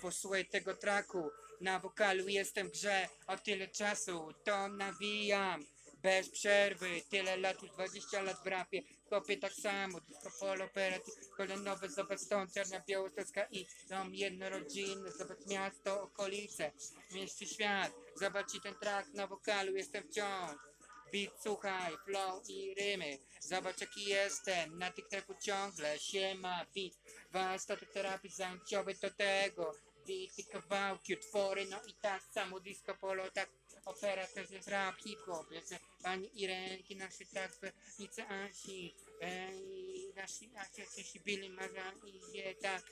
posłuchaj tego traku. Na wokalu jestem w grze od tyle czasu, to nawijam. Bez przerwy, tyle lat, już 20 lat w rapie. Kopię tak samo, disco polo, operaty Kolejnowe, zobacz stąd, czarna białostocka i dom jednorodzinny Zobacz miasto, okolice, mieści świat. Zobacz i ten track na wokalu, jestem wciąż. Beat, słuchaj, flow i rymy. Zobacz jaki jestem, na tych tracku ciągle Siema, beat, warsztaty terapii zajęciowej do tego kawałki, utwory, no i tak samo disco polo, tak opera też jest rap, hip-hop, jeszcze pani Irenki, nasze tak, Nice Asi, e, nasi, nasi Billy Maran i je tak,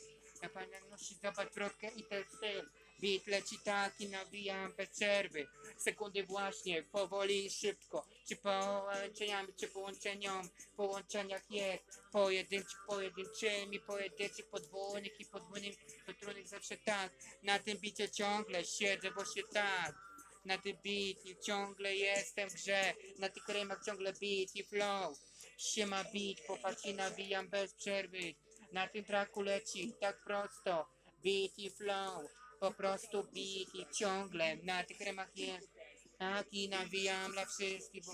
ja pani nosi, zobacz wrotkę i ten styl, beat leci tak i nawijam bez przerwy, sekundy właśnie, powoli i szybko, czy połączeniami, czy połączeniom, połączeniach jest, pojedynczych, pojedynczymi, pojedynczych, podwójnych i podwójnych, potrójnych zawsze tak, na tym bicie ciągle siedzę właśnie tak, na tym i ciągle jestem w grze, na tych rymach ciągle beat i flow. Siema beat, popatrz i nawijam bez przerwy, na tym traku leci tak prosto, beat i flow, po prostu beat i ciągle na tych rymach jest. Tak i nawijam dla wszystkich, bo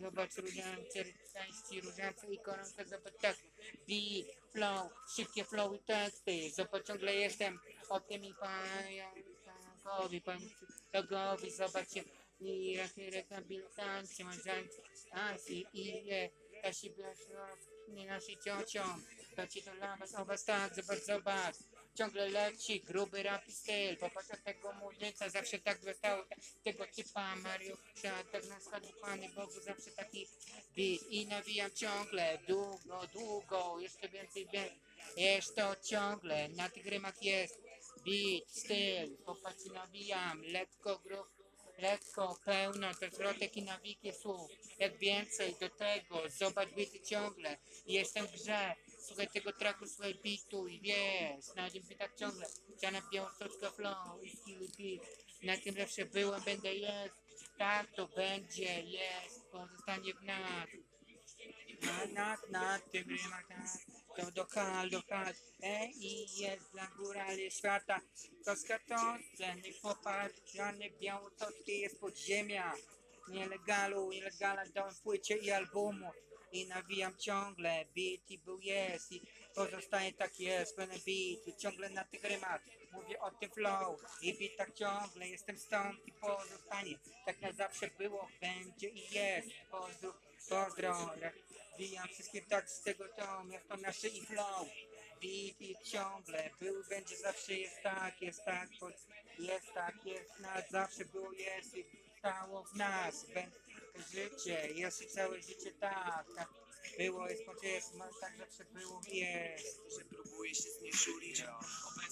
zobacz różańce, części różańce i koronkę zobacz tak, beat, flow, szybkie flow i teksty, zobacz ciągle jestem o tym i pająkowi, pająkowi, zobaczcie, i jakie rehabilitacje, marzanki, Asi i je, Asi nie nasi ciocią, to ci to dla was, o was tak, zobacz, zobacz, ciągle leci, gruby rap styl, popatrz od tego młodzieńca, zawsze tak zostało, tego typa Mariusza, tak na składu Pany Bogu, zawsze taki beat. I nawijam ciągle, długo, długo, jeszcze więcej, jest to ciągle, na tych rymach jest beat, styl, popatrz nawijam, lekko, grób, lekko, pełno, to zwrotek i nawiki słów, jak więcej do tego, zobacz bity ciągle, jestem w grze, słuchaj tego traku, słuchaj bitu i wiesz, na tym tak ciągle, ściana białostocka flow i beat, na tym zawsze byłem, będę jest, tak to będzie, jest, pozostanie w nas. Na, na, na tym rymach, na, to do kal, do kal, e i jest dla górali świata, to skatące, nie popatrz, żadne białostockie jest podziemia, nielegalu, nilegala dałem płycie i albumu i nawijam ciągle, beat i był jest i pozostaje tak jest, pełny beat i ciągle na tych rymach. Mówię o tym flow i beat tak ciągle, jestem stąd i pozostanie, tak na zawsze było, będzie i jest, pozdrów, pozdro, wijam wszystkim tak z tego to, miasto nasze i flow, beat i ciągle, był, będzie, zawsze jest tak, jest tak, jest tak, jest nas, zawsze było, jest i stało w nas, będzie życie, i całe życie tak, tak było, jest, jest, tak zawsze było, jest. że próbuje się znieszulić Obecnie